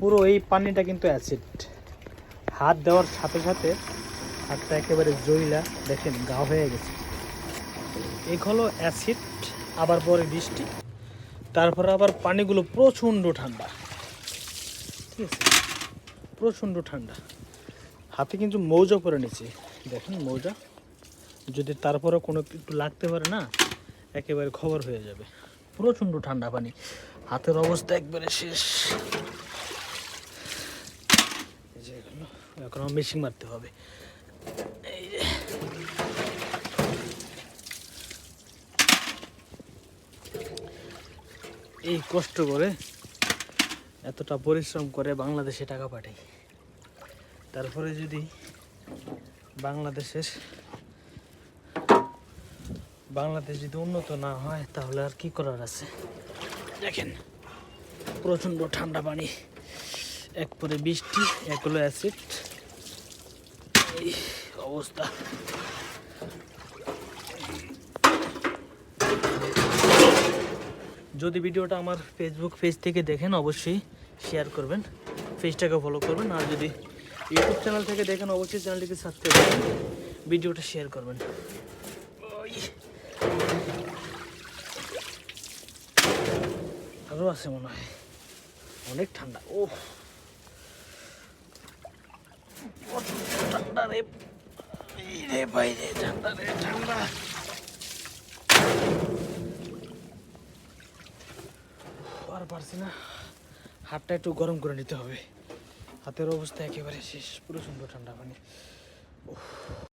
পুরো এই পানিটা কিন্তু অ্যাসিড হাত দেওয়ার সাথে সাথে হাতটা একেবারে জইলা দেখেন, গা হয়ে গেছে। এই হলো অ্যাসিড আবার পরে বৃষ্টি। তারপরে আবার পানিগুলো প্রচণ্ড ঠান্ডা। ঠিক আছে? প্রচণ্ড ঠান্ডা। হাতে কিন্তু মৌজা পরে নিচ্ছে দেখেন মৌজা। যদি তারপরে কোনো একটু লাগতে পারে না, একেবারে খবর হয়ে যাবে। প্রচণ্ড ঠান্ডা পানি। হাতের অবস্থা একবারে শেষ এই এখন মেশিন মারতে হবে। এই কষ্ট করে এতটা পরিশ্রম করে বাংলাদেশে টাকা পাঠাই। তারপরে যদি বাংলাদেশের বাংলাদেশ যদি উন্নত না হয়, তাহলে আর কি করার আছে? দেখেন, প্রচণ্ড ঠান্ডা পানি। এক পরে বৃষ্টি, এক হলো অ্যাসিড এই অবস্থা। যদি ভিডিওটা আমার ফেসবুক পেজ থেকে দেখেন, অবশ্যই শেয়ার করবেন পেজটাকে ফলো করবেন। আর যদি ইউটিউব চ্যানেল থেকে দেখেন, অবশ্যই চ্যানেলটিকে সাবস্ক্রাইব করবেন ভিডিওটা শেয়ার করবেন। আরও আছে মনে হয়। অনেক ঠান্ডা। ও ঠান্ডা রে রে ভাই রে ঠান্ডা। রে ঠান্ডা আর পারছি না, হাতটা একটু গরম করে নিতে হবে। হাতের অবস্থা একেবারে শেষ, পুরো সুন্দর ঠান্ডা পানি।